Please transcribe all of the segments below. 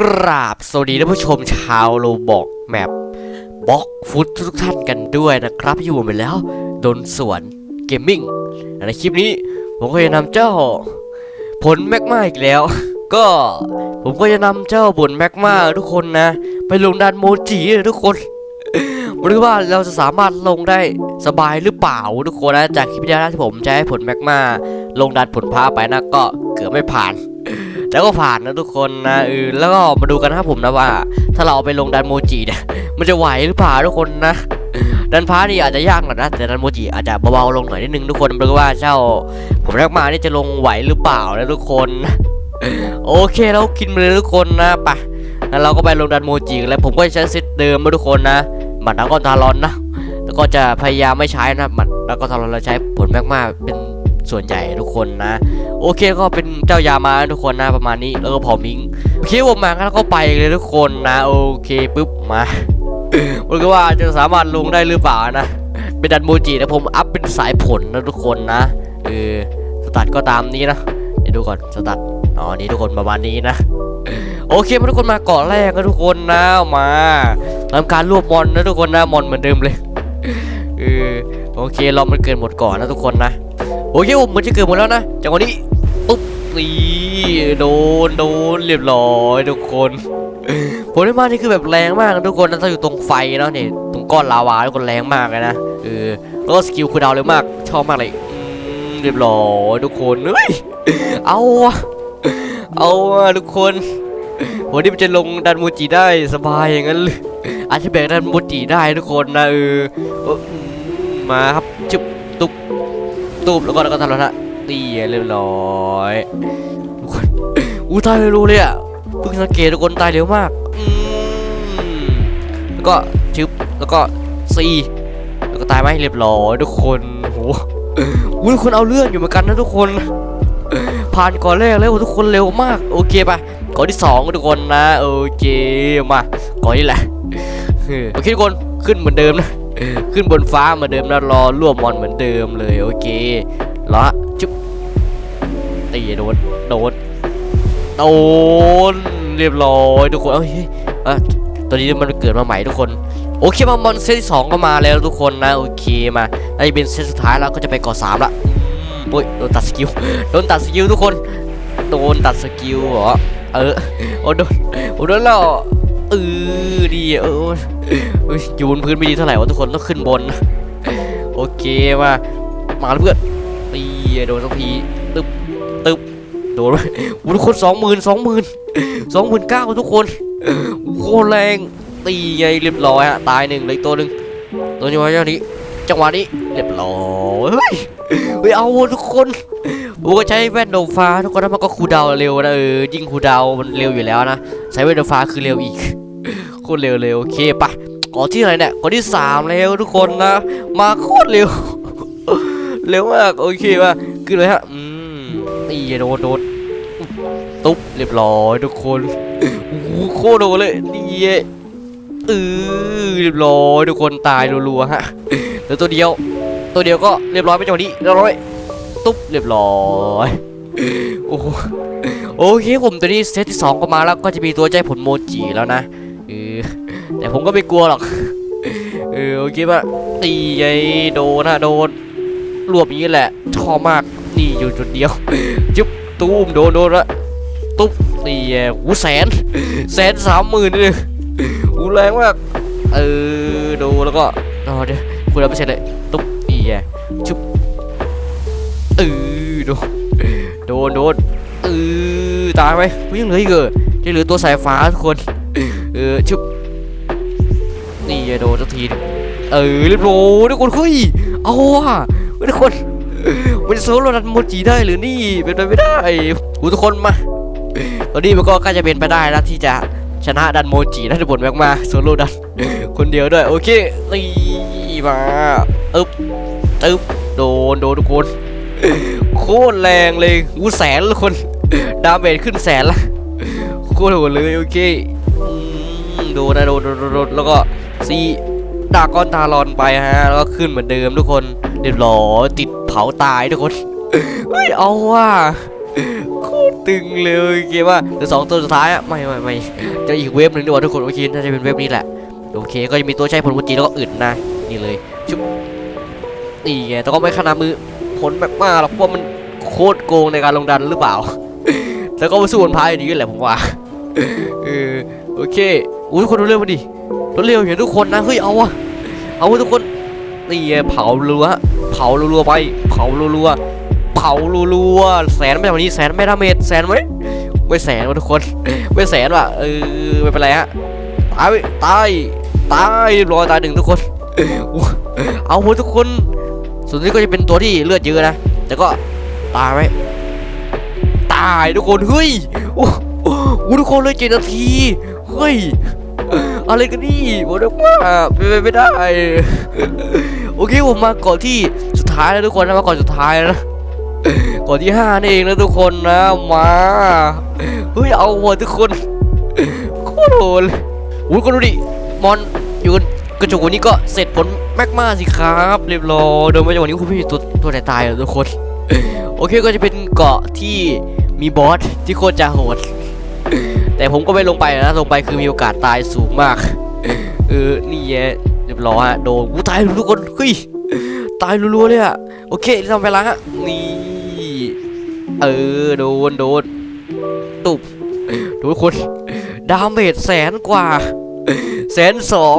กราบสวัสดีท่านผู้ชมชาวโลบอกแมปบล็อกฟุตทุกท่านกันด้วยนะครับ อยู่ไปแล้วดนสวนเกมมิ่งในคลิปนี้ ผมก็จะนำเจ้าผลแมกมาอีกแล้ว ก็ผมก็จะนำเจ้าผลแมกมาทุกคนนะ ไปลงดันโมจิทุกคนหรือว่าเราจะสามารถลงได้สบายหรือเปล่าทุกคนนะจากคลิปที่แล้วที่ผมใช้ผลแมกมาลงดันผลพาไปนะก็เกือบไม่ผ่าน แต่ก็ผ่านนะทุกคนนะเออแล้วก็มาดูกันนะผมนะว่า ถ้าเราเอาไปลงดันโมจิเนี่ยมันจะไหวหรือเปล่าทุกคนนะดันพานี่อาจจะยากหน่อยนะแต่ดันโมจิอาจจะเบาๆลงหน่อยนิดนึงทุกคนไม่รู้ว่าเจ้า ผมรักมานี่จะลงไหวหรือเปล่านะทุกคน โอเคเรากินไปเลยทุกคนนะไปงั้นเราก็ไปลงดันโมจิกันแล้วผมก็ใช้เซตเดิมมาทุกคนนะหมัดแล้วก็ทารอนนะแล้วก็จะพยายามไม่ใช้นะหมัดแล้วก็ทารอนเราใช้ผลแมกมาเป็น ส่วนใหญ่ทุกคนนะ โอเคก็เป็นเจ้ายามาทุกคนนะประมาณนี้แล้วก็เผามิงโอเคผมมางั้นเราก็ไปเลยทุกคนนะโอเคปุ๊บมาผมก็ว่าจะสามารถลงได้หรือเปล่านะเป็นดันโมจินะผมอัพเป็นสายผลนะทุกคนนะเออสตัดก็ตามนี้นะเดี๋ยวดูก่อนสตัดอ๋อนี่ทุกคนประมาณนี้นะโอเคมาทุกคนมาเกาะแรกนะทุกคนนะมาทำการรวบมอนนะทุกคนนะมอนเหมือนเดิมเลยเออโอเคเรามันเกินหมดก่อนนะทุกคนนะ โอเคผมมันจะเกิดหมดแล้วนะจังหวะนี้ปุ๊บนี่โดนโดนเรียบร้อยทุกคนผลที่มานี่คือแบบแรงมากทุกคนนะถ้าอยู่ตรงไฟเนาะเนี่ยตรงก้อนลาวาทุกคนแรงมากเลยนะเออแล้วก็สกิลคูลดาวเร็วมากชอบมากเลยเรียบร้อยทุกคนเฮ้ยเอาเอาทุกคนวันนี้มันจะลงดันมูจิได้สบายอย่างนั้นเลยอาจจะแบกดันมูจิได้ทุกคนนะเออมาครับจุบตุบ ตุบแล้วก็แล้วก็ทำแล้วนะตีเรียบร้อยทุกคนอู้ตายเร็วเลยอะเพิ่งสังเกตทุกคนตายเร็วมากแล้วก็ชึบแล้วก็ซีแล้วก็ตายไหมเรียบร้อยทุกคนโหอู้ทุกคนเอาเรื่องอยู่เหมือนกันนะทุกคน ผ่านก่อนแรกแล้วทุกคนเร็วมาก โอเคปะก่อนที่สองทุกคนนะโอเคมาก่อนนี้แหละเออโอเคทุกคนขึ้นเหมือนเดิมนะ ขึ้นบนฟ้าเหมือนเดิมนะรอรวบมอนเหมือนเดิมเลยโอเครอจุ๊บตีโดนโดนโดนเรียบร้อยทุกคนเอ้ยเฮ้ยอะตัวนี้มันเกิดมาใหม่ทุกคนโอเคมามอนเซตที่สองก็มาแล้วทุกคนนะโอเคมาไอ้เป็นเซตสุดท้ายแล้วก็จะไปกาะสามละโอ้ยโดนตัดสกิลโดนตัดสกิลทุกคนโดนตัดสกิลเหรอเออโอ้โดนโอ้โดนแล้ว เออดีเออยอยู่บนพื้นไม่ดีเท่าไหร่วะทุกคนต้องขึ้นบน โอเคมามาเพื่อนตีโดนสักทีตึ๊บตึ๊บโดนไหมโอ้โหทุกคนสองหมื่นสองหมื่นสองหมื่นเก้าทุกคนโคตรแรงตีไงเรียบร้อยฮะตายหนึ่งเลยตัวหนึ่งตัวนี้ว่าเจ้านี้จังหวะนี้เรียบร้อยเฮ้ยเฮ้ยเอาทุกคนโอ้ก็ใช้แว่นดวงฟ้าทุกคนแล้วมันก็คูดาวเร็วนะเออยิ่งคูดาวมันเร็วอยู่แล้วนะใช้แว่นดวงฟ้าคือเร็วอีก ตรเร็วเลยโอเคปะก่อที่ไหนเนี่ยก่อที่สามแล้วทุกคนนะ มาโคตรเร็ว เร็วมากโอเคป่ะขึ้นเลยฮะอืมตีโดนโดนตุ๊บเรียบร้อยทุกคนโอ้โหโคตรโดนเลยดีเออเรียบร้อยทุกคนตายรัวๆฮะเหลือตัวเดียว ตัวเดียวก็เรียบร้อยไปจังหวะนี้เรียบร้อยตุ๊บเรียบร้อยโอ้โอเคผมตัวนี้เซตที่สองก็มาแล้วก็จะมีตัวใจผลโมจิแล้วนะ ออแต่ผมก็ไม่กลัวหรอก เออโอเคป่ะตีไอ้โดนะโดนรวบอย่างนี้แหละชอบมากนี่อยู่จุดเดียวจุ๊บตูมโดนโดนละตุ๊บนี่ไอ้หูแสนแสนสามหมื่นเลยหูแรงมากเออโดนแล้วก็รอเดี๋ยวคุณเอาไปเสร็จเลยตุ๊บนี่ไงจุ๊บเออโดนโดนโดนเออตายไหมยังเหลืออีกเหรอจะเหลือตัวสายฟ้าทุกคน ออชุบนี่ไงโดนสักทีเออเรียบร้อยทุกคนเฮ้ยเอาว่ะเฮ้ยทุกคนมันจะโซโลดันโมจิได้หรือนี่เป็นไปไม่ได้กูทุกคนมาตอนนี้มันก็ใกล้จะเป็นไปได้แล้วที่จะชนะดันโมจิได้ทุกคนแม็กมาโซโลดันคนเดียวด้วยโอเคนี่มาอึ๊บอึ๊บโดนโดนทุกคนโคตรแรงเลยกูแสนละคนดาเมจขึ้นแสนละโคตรโหดเลยโอเค ดนนะโดนโดนโดนโดนแล้วก็ซีดากอนทารอนไปฮะ แล้วก็ขึ้นเหมือนเดิมทุกคนเรียบร้อติดเผาตายทุกคนเฮ้ยเอาว่ะโคตรตึงเลยเกมว่าเหลือสองตัวสุดท้ายอะไม่ไม่ไม่จะอีกเวฟหนึ่งดีกว่าทุกคนโอเคน่าจะเป็นเวฟนี้แหละโอเคก็จะมีตัวใช้ผลกุจีแล้วก็อื่นนะนี่เลยชุบนี่ไงแต่ก็ไม่ขนาดมือผลแบบมากหรอกเพราะมันโคตรโกงในการลงดันหรือเปล่า แล้วก็มาสู้บนพายดีกันแหละผมว่าเออโอเค อุ้ยคนดูเร็วมาดิรถเร็วเห็นทุกคนนะเฮ้ยเอาวะเอาทุกคนนี่เผารัวเผารัวไป เผารัวเผารัวแสนไม่ทำวันนี้แสนไม่ดาเมจแสนไหมไม่แสนทุกคนไม่แสนว่ะเออไม่เป็นไรฮะตายตายตายรอยตายหนึ่งทุกคน เอาวทุกคนส่วนนี้ก็จะเป็นตัวที่เลือดเยอะนะแต่ก็ตายไหมตายทุกคนเฮ้ยอ้โอ้โหทุกคนเลยเจ็ดนาทีเฮ้ย อะไรกันนี่บอกได้ว่าเป็นไปไม่ได้ โอเคผมมาก่อนที่สุดท้ายแล้วทุกคนนะมาก่อนสุดท้ายแล้วนะก่อนที่ห้านี่เองนะทุกคนนะมาเฮ้ยเอาหัวทุกคนโคตรโหดเลยอุ้ยก็ดูดิมอนอยู่กันกระจกวันนี้ก็เสร็จผลแมกมาสิครับเรียบร้อยโดยไม่จากวันนี้คุณไม่มีตัวตัวไหนตายหรอทุกคน โอเคก็จะเป็นเกาะที่มีบอสที่โคตรจะโหด แต่ผมก็ไม่ลงไปนะลงไปคือมีโอกาสตายสูงมากเออนี่แย่เรียบร้อยฮะโดนกูตายทุกคนเฮ้ยตายรัวๆเลยอะโอเคทำเวลาฮะนี่เออโดนโดนตุบทุกคนดาเมจแสนกว่าแสนสอง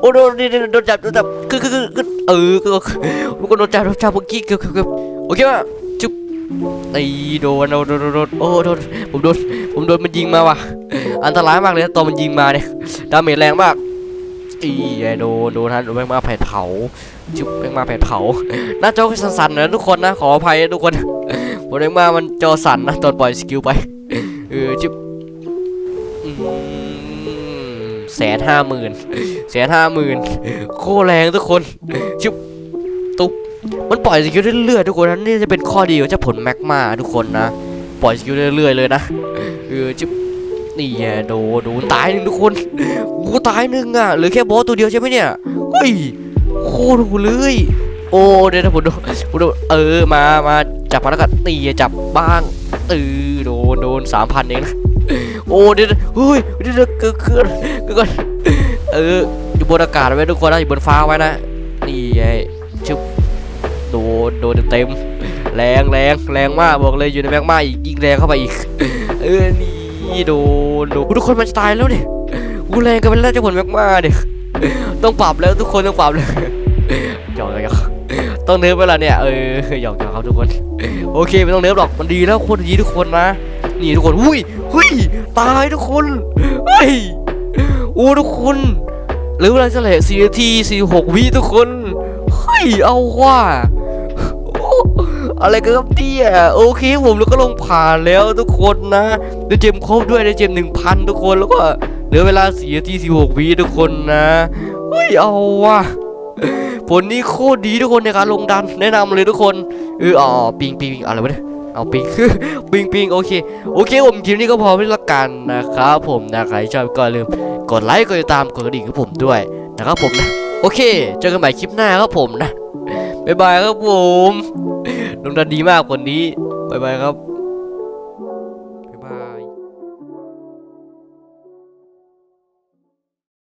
โอ้โดนโดนจับโดนจับคือคือคือเออทุกคนโดนจับโดนจับเมื่อกี้คือคือคือโอเคป่ะ ตีโดนโดนโดนโดนโอ้โดนผมโดนผมโดนมันยิงมาว่ะ อันตรายมากเลยตอนมันยิงมาเนี่ยดาเมจแรงมากอีไอโดนโดนฮะโดนแมงมาแผดเผาจุ๊บแมงมาแผดเผาหน้าจอสั่นๆนะทุกคนนะขออภัยทุกคนผมแมงมามันจอสั่นนะตอนปล่อยสกิลไปเออจุ๊บแสนห้าหมื่นแสนห้าหมื่นโคตรแรงทุกคนจุ๊บ มันปล่อยสกิลเรื่อยๆทุกคนนะนี่จะเป็นข้อดีของเจ้าผลแมกมาทุกคนนะ ปล่อยสกิลเรื่อยๆเลยนะเออจุ๊บนี่แย่โดนโดนตายหนึ่งทุกคนกูตายหนึ่งอะเหลือแค่บอสตัวเดียวใช่ไหมเนี่ยเฮ้ยโคตรหดเลยโอ้เดี๋ยวนะผมโดนผมโดนเออมามาจับมาแล้วก็ตีจับบ้างเออโดนโดนสามพันเองนะโอ้เดี๋ยวเฮ้ยเดี๋ยวเดี๋ยวเกิดเกิดเกิดก่อนเอออยู่บนอากาศไว้ทุกคนนะอยู่บนฟ้าไว้นะนี่ไงชุบ โดนโดนเต็มๆแรงแรงแรงมากบอกเลยอยู่ในแมกมาอีกยิ่งแรงเข้าไปอีก เออนี่โดนโดนทุกคนมันตายแล้วเนี่ยกูแรงกันไปแล้วเจะผลมกมาเนี่ยต้องปรับแล้วทุกคนต้องปรับเลยหยอกหยอกต้องเนิร์ฟเวลาเนี่ยเออหยอกหยอกครับทุกคน โอเคไม่ต้องเนิร์ฟหรอกมันดีแล้วคนดีทุกคนนะนี่ทุกคนหุ้ยหุ้ยตายทุกคนเฮ้ยโอ้ทุกคนหรือเวลาจะแหละสี่นาทีสี่หกวิทุกคนเฮ้ยเอาว่า อะไรกันครับเนี่ยโอเคผมแล้วก็ลงผ่านแล้วทุกคนนะได้เจมครบด้วยได้เจมหนึ่งพันทุกคนแล้วก็เหลือเวลาสี่นาทีสิบหกวิทุกคนนะเฮ้ยเอาว่ะผลนี้โคตรดีทุกคนในการลงดันแนะนำเลยทุกคนเอออ๋อปิงปิงปงอะไรวะเนี่ยเอาปิงปิงปิงโอเคโอเคผมคลิปนี้ก็พอไม่ละกันนะครับผมนะใครชอบก็อย่าลืมกดไลค์กดติดตามกดกระดิ่งกับผมด้วยนะครับผมนะโอเคเจอกันใหม่คลิปหน้าครับผมนะบ๊ายบายครับผม ลงดันดีมากคนนี้ บ๊ายบายครับ